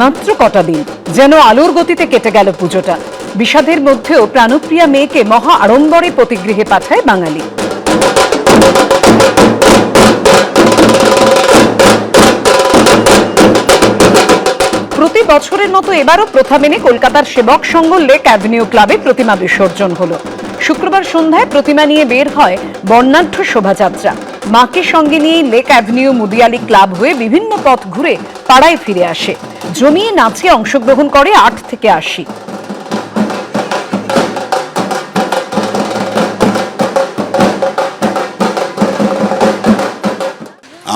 মাত্র কটা দিন যেন আলোর গতিতে কেটে গেল পুজোটা। বিষাদের মধ্যেও প্রাণপ্রিয়া মেয়েকে মহা আড়ম্বরে প্রতিগৃহে পাঠায় বাঙালি। প্রতি বছরের মতো এবারও প্রথা মেনে কলকাতার সেবক সংঘ লেক অ্যাভিনিউ ক্লাবে প্রতিমা বিসর্জন হলো। শুক্রবার সন্ধ্যায় প্রতিমা নিয়ে বের হয় বর্ণাঢ্য শোভাযাত্রা। মাকে সঙ্গে নিয়ে লেক অ্যাভিনিউ, মুদিয়ালি ক্লাব হয়ে বিভিন্ন পথ ঘুরে পাড়ায় ফিরে আসে। জমিয়ে নাচে অংশগ্রহণ করে আট থেকে আশি।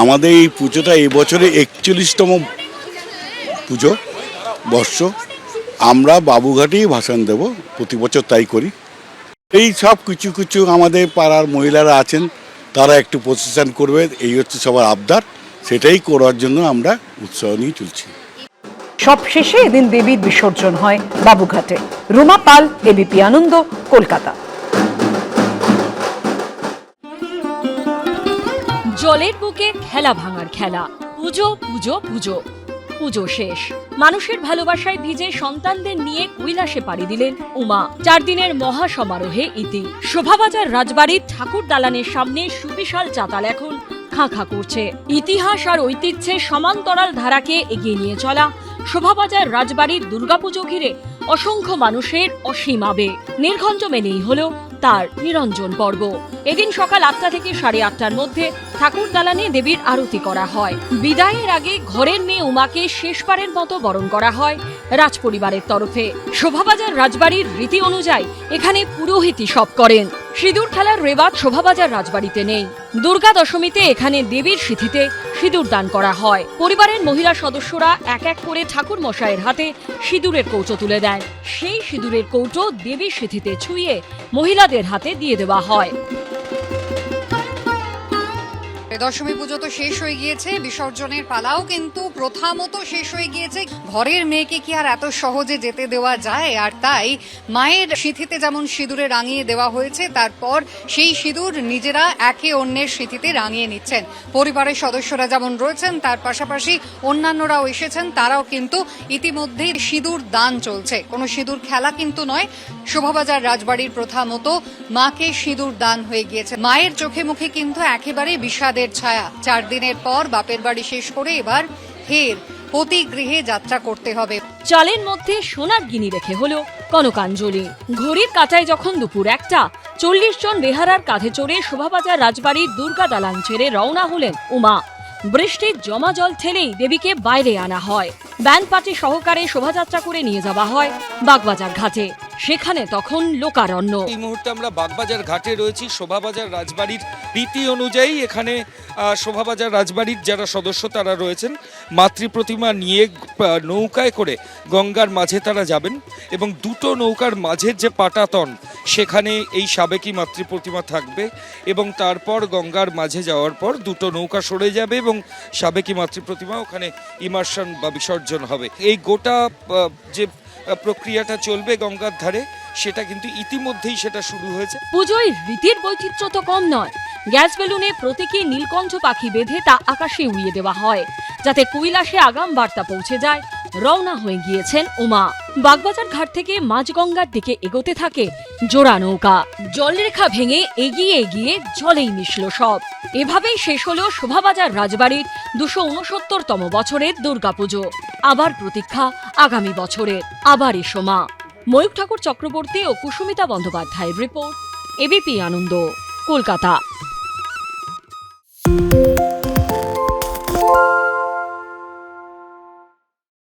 আমাদের এই পুজোটা এই বছরে একচল্লিশতম পুজো, বর্ষ। আমরা বাবুঘাটেই ভাষণ দেব, প্রতি বছর তাই করি। এই সব কিছু কিছু আমাদের পাড়ার মহিলারা আছেন। তারা একটু প্রসেশন করবে এই হচ্ছে সবার আবদার সেটাই করার জন্য আমরা উৎসাহ নিয়ে চলছি। সবশেষে এদিন দেবীর বিসর্জন হয় বাবুঘাটে। রুমা পাল এবিপি আনন্দ কলকাতা। জলের বুকে খেলা ভাঙার খেলা। পুজো পুজো পুজো। পুজো শেষ। মানুষের ভালোবাসায় ভিজে সন্তানদের নিয়ে কৈলাসে পাড়ি দিলেন উমা। চার দিনের মহা সমারোহে ইতি। শোভাবাজার রাজবাড়ির ঠাকুর দালানের সামনে সুবিশাল চাতাল এখন খাঁ খাঁ করছে। ইতিহাস আর ঐতিহ্যের সমান্তরাল ধারাকে এগিয়ে নিয়ে চলা শোভাবাজার রাজবাড়ির দুর্গাপুজো ঘিরে অসংখ্য মানুষের অসীম আবেগ। নির্ঘণ্ট মেনেই হল তার নিরঞ্জন পর্ব এদিন সকাল আটটা থেকে সাড়ে আটটার মধ্যে ঠাকুর দালানে দেবীর আরতি করা হয়। বিদায়ের আগে ঘরের মেয়ে উমাকে শেষবারের মতো বরণ করা হয় রাজ পরিবারের তরফে। শোভাবাজার রাজবাড়ির রীতি অনুযায়ী এখানে পুরোহিতই সব করেন। সিঁদুর খেলার রেবাত শোভাবাজার রাজবাড়িতে নেই। দুর্গা দশমীতে এখানে দেবীর সিথিতে সিঁদুর দান করা হয়। পরিবারের মহিলা সদস্যরা এক এক করে ঠাকুর মশাইয়ের হাতে সিঁদুরের কৌটো তুলে দেন সেই সিঁদুরের কৌটো দেবী সিথিতে ছুঁয়ে মহিলাদের হাতে দিয়ে দেওয়া হয়। দশমী পুজো তো শেষ হয়ে গিয়েছে, বিসর্জনের পালাও কিন্তু প্রথা মতো শেষ হয়ে গিয়েছে। ঘরের মেয়েকে কি আর এত সহজে যেতে দেওয়া যায়? আর তাই মায়ের সিথিতে যেমন সিঁদুরে রাঙিয়ে দেওয়া হয়েছে, তারপর সেই সিঁদুর নিজেরা একে অন্যের সিথিতে রাঙিয়ে নিচ্ছেন। পরিবারের সদস্যরা যেমন রয়েছেন, তার পাশাপাশি অন্যান্যরাও এসেছেন, তারাও কিন্তু ইতিমধ্যেই সিঁদুর দান চলছে। কোনো সিঁদুর খেলা কিন্তু নয়, শোভাবাজার রাজবাড়ির প্রথা মতো মাকে সিঁদুর দান হয়ে গিয়েছে। মায়ের চোখে মুখে কিন্তু একেবারে বিষাদের ছায়া। চার দিনের পর বাপের বাড়ি শেষ করে এবার ফের প্রতি গৃহে যাত্রা করতে হবে। চালের মধ্যে সোনার গিনি রেখে হলো কনকাঞ্জলি। ঘড়ির কাঁটায় যখন দুপুর একটা, চল্লিশ জন বেহারার কাঁধে চড়ে শোভাবাজার রাজবাড়ির দুর্গা দালান ছেড়ে রওনা হলেন উমা। বৃষ্টির জমা জল ঠেলেই দেবীকে বাইরে আনা হয়। ব্যান্ড পার্টি সহকারে শোভাযাত্রা করে নিয়ে যাওয়া হয় বাগবাজার ঘাটে। সেখানে তখন লোকারণ্য। এই মুহূর্তে আমরা বাগবাজার ঘাটে রয়েছি, শোভাবাজার রাজবাড়ির রীতি অনুযায়ী এখানে শোভাবাজার রাজবাড়ির যারা সদস্য তারা রয়েছেন। মাতৃ প্রতিমা নিয়ে নৌকায় করে গঙ্গার মাঝে তারা যাবেন এবং দুটো নৌকার মাঝের যে পাটাতন, সেখানে এই সাবেকি মাতৃ প্রতিমা থাকবে এবং তারপর গঙ্গার মাঝে যাওয়ার পর দুটো নৌকা সরে যাবে এবং সাবেকি মাতৃ প্রতিমা ওখানে ইমার্শন বা বিসর্জন হবে। এই গোটা যে প্রক্রিয়াটা চলবে গঙ্গার ধারে, সেটা কিন্তু ইতিমধ্যেই সেটা শুরু হয়েছে। পুজোয় রীতির বৈচিত্র্য তো কম নয়। গ্যাস বেলুনে প্রতীকী নীলকণ্ঠ পাখি বেঁধে তা আকাশে উড়িয়ে দেওয়া হয়, যাতে কৈলাসে আগাম বার্তা পৌঁছে যায়। রওনা হয়ে গিয়েছেন উমা। বাগবাজার ঘাট থেকে মাঝগঙ্গার দিকে এগোতে থাকে জোড়া নৌকা। জলরেখা ভেঙে এগিয়ে এগিয়ে জলেই মিশল সব। এভাবেই শেষ হল শোভাবাজার রাজবাড়ির দুশো উনসত্তরতম বছরের দুর্গাপুজো। আবার প্রতীক্ষা আগামী বছরের আবার এসো মা। ময়ূক ঠাকুর চক্রবর্তী ও কুসুমিতা বন্দ্যোপাধ্যায়ের রিপোর্ট। এবিপি আনন্দ, কলকাতা।